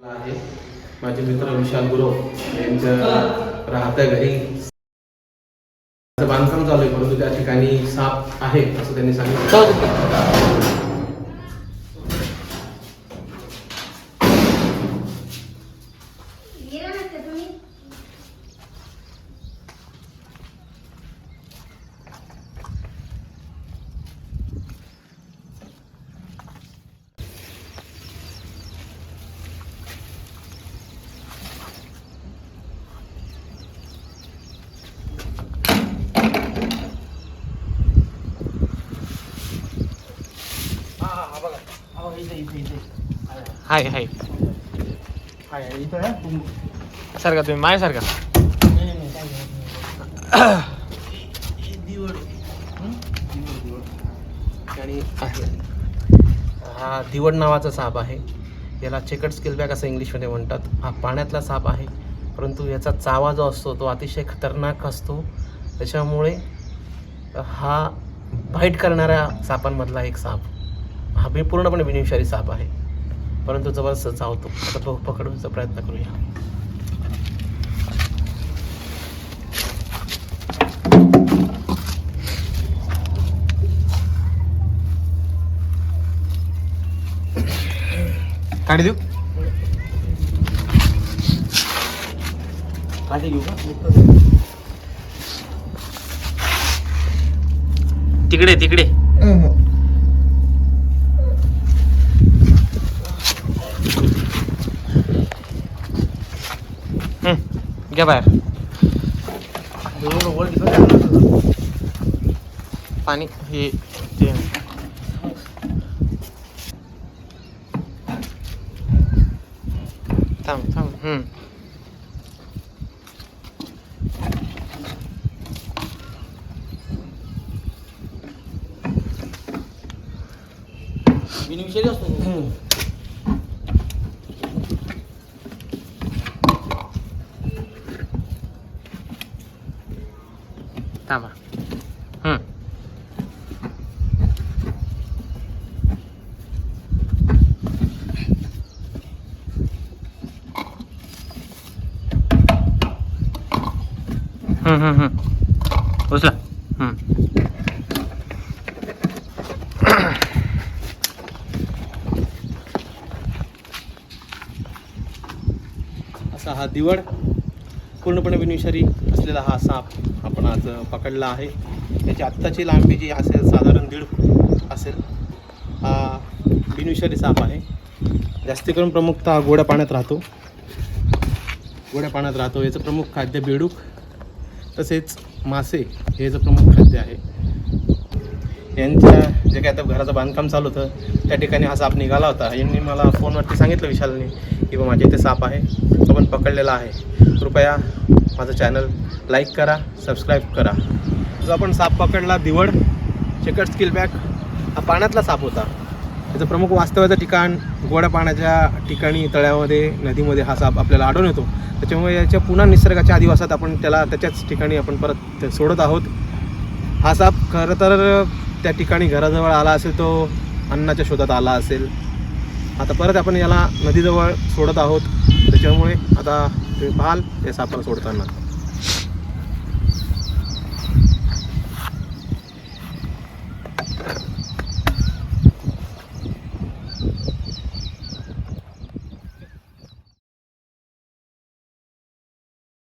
आहे. माझे मित्र विशाल गुरव यांच्या राहत्या घरी. बांधकाम चालू आहे परंतु त्या ठिकाणी साप आहे असं त्यांनी सांगितलं. हाय हाय. सारखा तुम्ही माय सारखा आणि हा दिवड नावाचा साप आहे. याला चेकट स्किलबॅक असं इंग्लिशमध्ये म्हणतात. हा पाण्यातला साप आहे. परंतु याचा चावा जो असतो तो अतिशय खतरनाक असतो. त्याच्यामुळे हा बाईट करणाऱ्या सापांमधला एक साप. हा बी पूर्णपणे विनिविषारी साप आहे. परंतु जबरदस्त चावतो. आता बघू पकडण्याचा प्रयत्न करूया. काढी देऊ? काठी घेऊ का? तिकडे तिकडे. घ्या बाहेर पाणी हे ते थांब थांब हम्म विनिविषारी असतो थांबा हम्म हम्म उचला असा हा दिवड. पूर्णपणे विनिशारी असलेला हा साप आपण आज पकडला आहे. त्याची आत्ताची लांबी जी असेल साधारण दीड फूट असेल हा बिनविषारी साप आहे. जास्ती करून प्रमुखतः हा गोड्या पाण्यात राहतो. गोड्या पाण्यात राहतो. याचं प्रमुख खाद्य बेडूक तसेच मासे हे याचं प्रमुख खाद्य आहे. यांच्या जे काय आता घराचं बांधकाम चालू होतं त्या ठिकाणी हा साप निघाला होता. यांनी मला फोनवरती सांगितलं विशालने की बा माझ्या इथे साप आहे तो पण पकडलेला आहे. कृपया माझं चॅनल लाईक करा सबस्क्राईब करा. जो आपण साप पकडला दिवड चेकट स्किल बॅक हा पाण्यातला साप होता. त्याचं प्रमुख वास्तव्याचं ठिकाण गोड्या पाण्याच्या ठिकाणी तळ्यामध्ये नदीमध्ये हा साप आपल्याला आढळून येतो. त्याच्यामुळे याच्या पुन्हा निसर्गाच्या आदिवासात आपण त्याला त्याच्याच ठिकाणी आपण परत सोडत आहोत. हा साप खरं तर त्या ठिकाणी घराजवळ आला असेल तो अन्नाच्या शोधात आला असेल. आता परत आपण याला नदीजवळ सोडत आहोत. त्याच्यामुळे आता तुम्ही पाहाल ते सापड सोडताना.